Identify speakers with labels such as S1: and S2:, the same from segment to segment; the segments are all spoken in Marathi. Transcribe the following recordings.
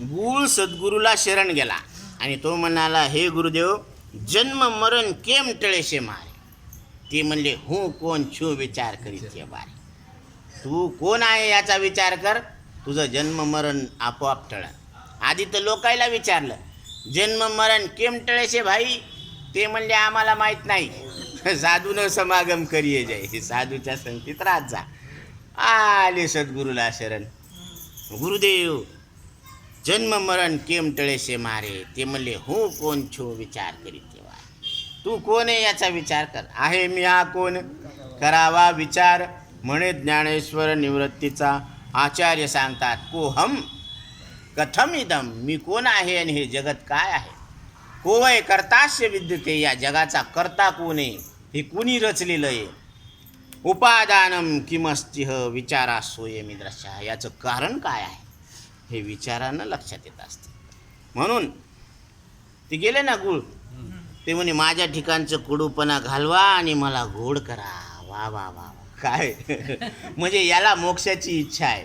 S1: गुळ सद्गुरूला शरण गेला. आणि तो म्हणाला हे गुरुदेव जन्म मरण केम टळेशे मारे? ते म्हणले हू कोण छू विचार करीत बारे. तू कोण आहे याचा विचार कर? तुझं जन्म मरण आपोआप टळ आधी तर लोकायला विचारलं जन्म मरण केम टळेशे भाई? ते म्हणले आम्हाला माहीत नाही. साधून समागम करिये जाय. साधूच्या संगतीत राहत जा. आले सद्गुरूला शरण. गुरुदेव जन्म मरण केम टळेशे मारे ते म्हणले हो कोण छो विचार करीत तेव्हा? तू कोण आहे याचा विचार कर? आहे मी हा कोण? करावा विचार. म्हणे ज्ञानेश्वर निवृत्तीचा आचार्य सांगतात कोहम? कथम इदम? मी कोण आहे आणि हे जगत काय आहे? कोवय कर्तास्य विद्यते या जगाचा कर्ता कोण आहे? हे कुणी रचलेलं आहे? उपादानम किमस्तिह विचारा सोये मिद्रशा याचं कारण काय आहे? हे विचारानं लक्षात येत असते. म्हणून ते गेले ना गुळ. ते म्हणे माझ्या ठिकाणचं कुडूपणा घालवा आणि मला गोड करा. वा वा वा वा. काय? म्हणजे याला मोक्षाची इच्छा आहे.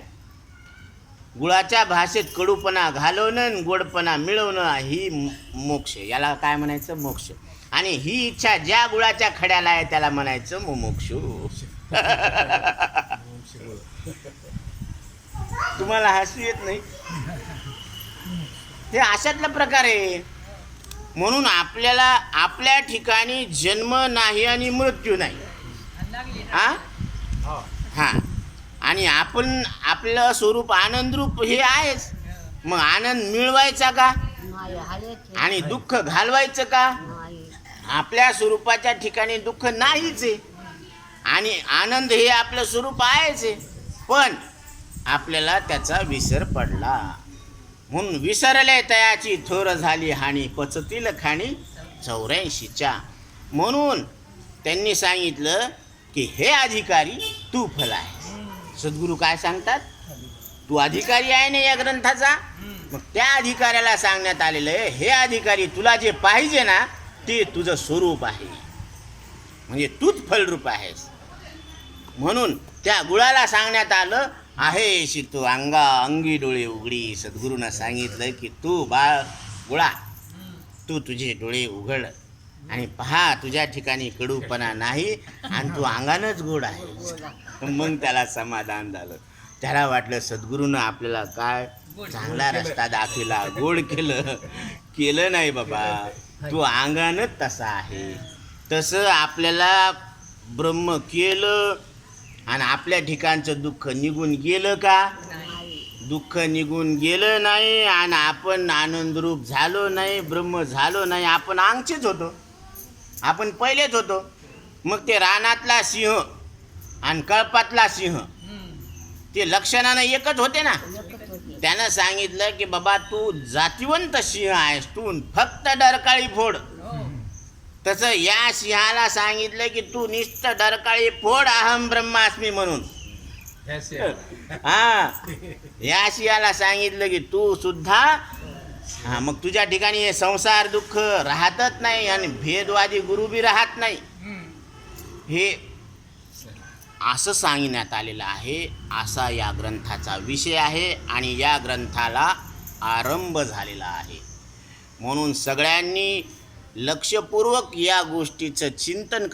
S1: गुळाच्या भाषेत कडूपणा घालवणं आणि गोडपणा मिळवणं ही मोक्ष याला काय म्हणायचं? मोक्ष. आणि ही इच्छा ज्या गुळाच्या खड्याला आहे त्याला म्हणायचं मोमोक्ष. तुम्हाला हसू येत नाही? हे अशातला प्रकार आहे. म्हणून आपल्याला आपल्या ठिकाणी जन्म नाही आणि मृत्यू नाही. हा? हा. आणि आपण आपलं स्वरूप आनंदरूप हे आहेच. मग आनंद मिळवायचा का? आणि दुःख घालवायचं का? आपल्या स्वरूपाच्या ठिकाणी दुःख नाहीच आहे. आणि आनंद हे आपलं स्वरूप आहेच आहे. पण आपल्याला त्याचा विसर पडला. म्हणून विसरले तयाची थोर झाली हानी पचतील खाणी चौऱ्याऐंशीच्या. म्हणून त्यांनी सांगितलं की हे अधिकारी तू फल आहे. सद्गुरू काय सांगतात? तू अधिकारी आहे ना या ग्रंथाचा? मग त्या अधिकाऱ्याला सांगण्यात आलेलं आहे हे अधिकारी तुला जे पाहिजे ना ते तुझं स्वरूप आहे. म्हणजे तूच फलरूप आहेस. म्हणून त्या गुळाला सांगण्यात आलं आहे शी तू अंगा अंगी डोळे उघडी. सद्गुरूनं सांगितलं की तू बाळ गुळा. तू तुझे डोळे उघड आणि पहा तुझ्या ठिकाणी कडूपणा नाही आणि तू अंगानच गोड आहे मग त्याला समाधान झालं. त्याला वाटलं सद्गुरूनं आपल्याला काय चांगला रस्ता दाखविला गोड केलं. केलं नाही बाबा. तू अंगानच तसा आहे. तसं आपल्याला ब्रह्म केलं आणि आपल्या ठिकाणचं दुःख निघून गेलं का? दुःख निघून गेलं नाही आणि आपण आनंदरूप झालो नाही ब्रह्म झालो नाही आपण अंगचेच होतो. आपण पहिलेच होतो. मग ते रानातला सिंह आणि कळपातला सिंह ते लक्षणानं एकच होते ना. त्यानं सांगितलं की बाबा तू जातिवंत सिंह आहेस तू फक्त डरकाळी फोड. तसं या सिंहाला सांगितलं की तू निस्त डरकाळी फोड अहम ब्रह्मास्मी म्हणून. हा. या सिंहाला सांगितलं की तू सुद्धा हा मग तुझ्या ठिकाणी हे संसार दुःख राहतच नाही आणि भेदवादी गुरु बी राहत नाही. हे असं सांगण्यात आलेलं आहे असा या ग्रंथाचा विषय आहे आणि या ग्रंथाला आरंभ झालेला आहे. म्हणून सगळ्यांनी लक्षपूर्वक या गोष्टीचं चिंतन